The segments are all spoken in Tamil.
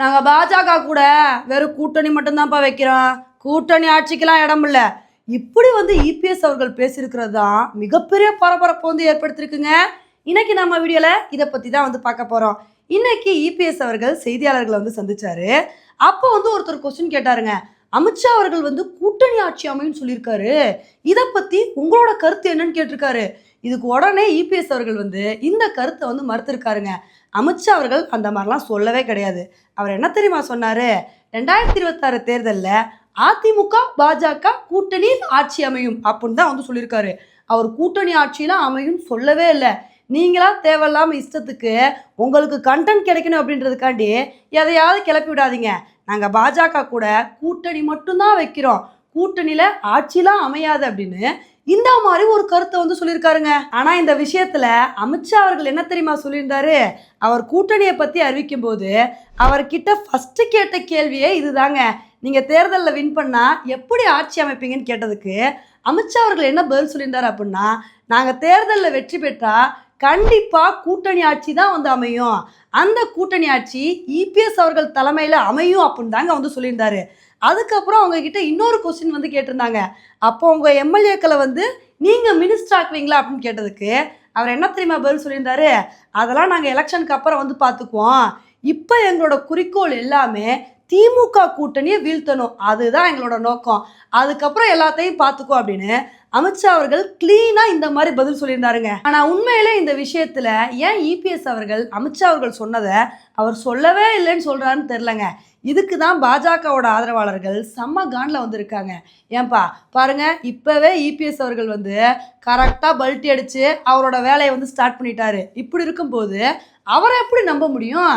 நாங்கள் பாஜக கூட வெறும் கூட்டணி மட்டும்தான்ப்பா வைக்கிறோம். கூட்டணி ஆட்சிக்கெல்லாம் இடம் இல்லை. இப்படி வந்து இபிஎஸ் அவர்கள் பேசியிருக்கிறது தான் மிகப்பெரிய பரபரப்பு வந்து ஏற்படுத்தியிருக்குங்க. இன்னைக்கு நம்ம வீடியோவில் இதை பற்றி தான் வந்து பார்க்க போகிறோம் இன்னைக்கு இபிஎஸ் அவர்கள் செய்தியாளர்களை வந்து சந்திச்சாரு. அப்போ வந்து ஒருத்தர் கொஸ்டின் கேட்டாருங்க. அமித்ஷா அவர்கள் வந்து கூட்டணி ஆட்சி அமையும் சொல்லியிருக்காரு. இதை பற்றி உங்களோட கருத்து என்னன்னு கேட்டிருக்காரு. இதுக்கு உடனே இபிஎஸ் அவர்கள் வந்து இந்த கருத்தை வந்து மறுத்திருக்காருங்க. அமித்ஷா அவர்கள் அந்த மாதிரிலாம் சொல்லவே கிடையாது. அவர் என்ன தெரியுமா சொன்னாரு? ரெண்டாயிரத்தி இருபத்தாறு தேர்தலில் அதிமுக பாஜக கூட்டணி ஆட்சி அமையும் அப்படின்னு தான் வந்து சொல்லியிருக்காரு. அவர் கூட்டணி ஆட்சியெலாம் அமையும் சொல்லவே இல்லை. நீங்களா தேவையில்லாமல் இஷ்டத்துக்கு உங்களுக்கு கண்டென்ட் கிடைக்கணும் அப்படின்றதுக்காண்டி எதையாவது கிளப்பி விடாதீங்க. நாங்கள் பாஜக கூட கூட்டணி மட்டும்தான் வைக்கிறோம். கூட்டணியில் ஆட்சிலாம் அமையாது அப்படின்னு இந்த மாதிரி ஒரு கருத்தை வந்து சொல்லியிருக்காருங்க. ஆனா இந்த விஷயத்துல அமித்ஷா அவர்கள் என்ன தெரியுமா சொல்லியிருந்தாரு? அவர் கூட்டணியை பத்தி அறிவிக்கும் போது அவர்கிட்ட ஃபர்ஸ்ட் கேட்ட கேள்வியே இதுதாங்க. நீங்க தேர்தலில் வின் பண்ணா எப்படி ஆட்சி அமைப்பீங்கன்னு கேட்டதுக்கு அமித்ஷா அவர்கள் என்ன பதில் சொல்லியிருந்தாரு அப்படின்னா நாங்கள் தேர்தலில் வெற்றி பெற்றா கண்டிப்பாக கூட்டணி ஆட்சி தான் வந்து அமையும். அந்த கூட்டணி ஆட்சி இபிஎஸ் அவர்கள் தலைமையில் அமையும் அப்படின்னு தாங்க வந்து சொல்லியிருந்தாரு. அதுக்கப்புறம் அவங்க கிட்ட இன்னொரு கொஸ்டின் வந்து கேட்டிருந்தாங்க. அப்போ உங்கள் எம்எல்ஏக்களை வந்து நீங்கள் மினிஸ்டர் ஆக்குவீங்களா அப்படின்னு கேட்டதுக்கு அவர் என்ன தெரியுமா பதில் சொல்லியிருந்தாரு? அதெல்லாம் நாங்கள் எலெக்ஷனுக்கு அப்புறம் வந்து பார்த்துக்குவோம். இப்போ எங்களோட குறிக்கோள் எல்லாமே திமுக கூட்டணியை வீழ்த்தணும். அதுதான் எங்களோட நோக்கம். அதுக்கப்புறம் எல்லாத்தையும் பார்த்துக்கோ அப்படின்னு அமித்ஷா அவர்கள் கிளீனாக இந்த மாதிரி பதில் சொல்லியிருந்தாருங்க. ஆனால் உண்மையிலே இந்த விஷயத்தில் ஏன் இபிஎஸ் அவர்கள் அமித்ஷா அவர்கள் சொன்னதை அவர் சொல்லவே இல்லைன்னு சொல்கிறாருன்னு தெரிலங்க இதுக்கு தான் பாஜகவோட ஆதரவாளர்கள் செம்ம காண்டில் வந்திருக்காங்க. ஏன்பா பாருங்க இப்போவே இபிஎஸ் அவர்கள் வந்து கரெக்டாக பல்ட்டி அடித்து அவரோட வேலையை வந்து ஸ்டார்ட் பண்ணிட்டாரு. இப்படி இருக்கும்போது அவரை எப்படி நம்ப முடியும்?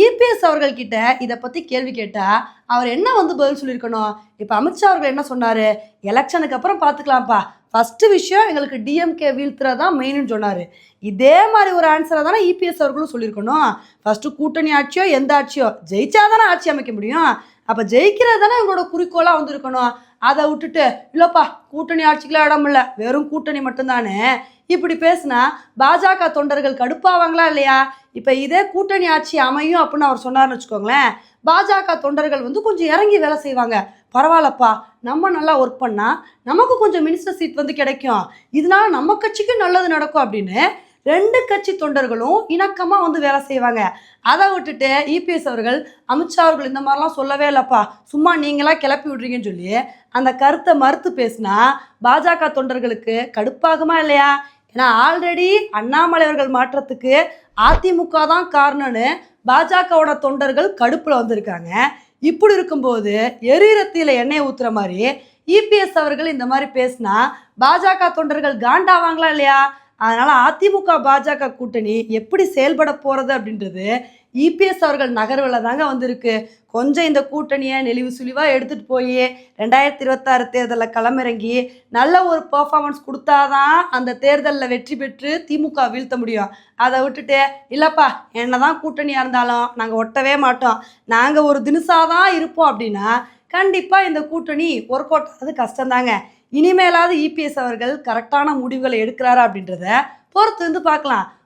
இபிஎஸ் அவர்கள்கிட்ட இதை பற்றி கேள்வி கேட்டால் அவர் என்ன வந்து பதில் சொல்லியிருக்கணும்? இப்போ அமித்ஷா அவர்கள் என்ன சொன்னார்? எலெக்ஷனுக்கு அப்புறம் பார்த்துக்கலாம்ப்பா ஃபஸ்ட்டு விஷயம் எங்களுக்கு டிஎம்கே வீழ்த்துறதான் மெயின்னு சொன்னார். இதே மாதிரி ஒரு ஆன்சரை தானே இபிஎஸ் அவர்களும் சொல்லியிருக்கணும். ஃபஸ்ட்டு கூட்டணி ஆட்சியோ எந்த ஆட்சியோ ஜெயிச்சா தானே ஆட்சி அமைக்க முடியும். அப்போ ஜெயிக்கிறது தானே எங்களோட குறிக்கோளாக வந்திருக்கணும். அதை விட்டுட்டு இல்லைப்பா கூட்டணி ஆட்சிக்கெலாம் இடம் இல்லை. வெறும் கூட்டணி மட்டும்தானே. இப்படி பேசுனா பாஜக தொண்டர்கள் கடுப்பாவாங்களா இல்லையா? இப்போ இதே கூட்டணி ஆட்சி அமையும் அப்படின்னு அவர் சொன்னார்னு வச்சுக்கோங்களேன் பாஜக தொண்டர்கள் வந்து கொஞ்சம் இறங்கி வேலை செய்வாங்க. பரவாயில்லப்பா நம்ம நல்லா ஒர்க் பண்ணால் நமக்கு கொஞ்சம் மினிஸ்டர் சீட் வந்து கிடைக்கும். இதனால நம்ம கட்சிக்கு நல்லது நடக்கும் அப்படின்னு ரெண்டு கட்சி தொண்டர்களும் இணக்கமாக வந்து வேலை செய்வாங்க. அதை விட்டுட்டு இபிஎஸ் அவர்கள் அமித்ஷா அவர்கள் இந்த மாதிரிலாம் சொல்லவே இல்லைப்பா. சும்மா நீங்களாம் கிளப்பி விட்றீங்கன்னு சொல்லி அந்த கருத்தை மறுத்து பேசினா பாஜக தொண்டர்களுக்கு கடுப்பாகுமா இல்லையா? ஏன்னா ஆல்ரெடி அண்ணாமலை அவர்கள் மாற்றத்துக்கு அதிமுக தான் காரணம்னு பாஜகவோட தொண்டர்கள் கடுப்பில் வந்திருக்காங்க. இப்படி இருக்கும்போது எரிரத்தியில் எண்ணெய் ஊற்றுற மாதிரி இபிஎஸ் அவர்கள் இந்த மாதிரி பேசினா பாஜக தொண்டர்கள் காண்டாவாங்களா இல்லையா? அதனால் அதிமுக பாஜக கூட்டணி எப்படி செயல்பட போகிறது அப்படின்றது இபிஎஸ் அவர்கள் நகர்வில் தாங்க வந்திருக்கு. கொஞ்சம் இந்த கூட்டணியை நெளிவு சுழிவாக எடுத்துகிட்டு போய் ரெண்டாயிரத்தி இருபத்தாறு தேர்தலில் களமிறங்கி நல்ல ஒரு பர்ஃபார்மன்ஸ் கொடுத்தாதான் அந்த தேர்தலில் வெற்றி பெற்று திமுக வீழ்த்த முடியும். அதை விட்டுட்டு இல்லைப்பா என்ன தான் கூட்டணியாக இருந்தாலும் நாங்கள் ஒட்டவே மாட்டோம். நாங்கள் ஒரு தினுசாதான் இருப்போம் அப்படின்னா கண்டிப்பாக இந்த கூட்டணி ஒர்க் அவுட் ஆகிறது கஷ்டம்தாங்க. இனிமேலாவது இபிஎஸ் அவர்கள் கரெக்டான முடிவுகளை எடுக்கிறாரா அப்படின்றத பொறுத்து வந்து பார்க்கலாம்.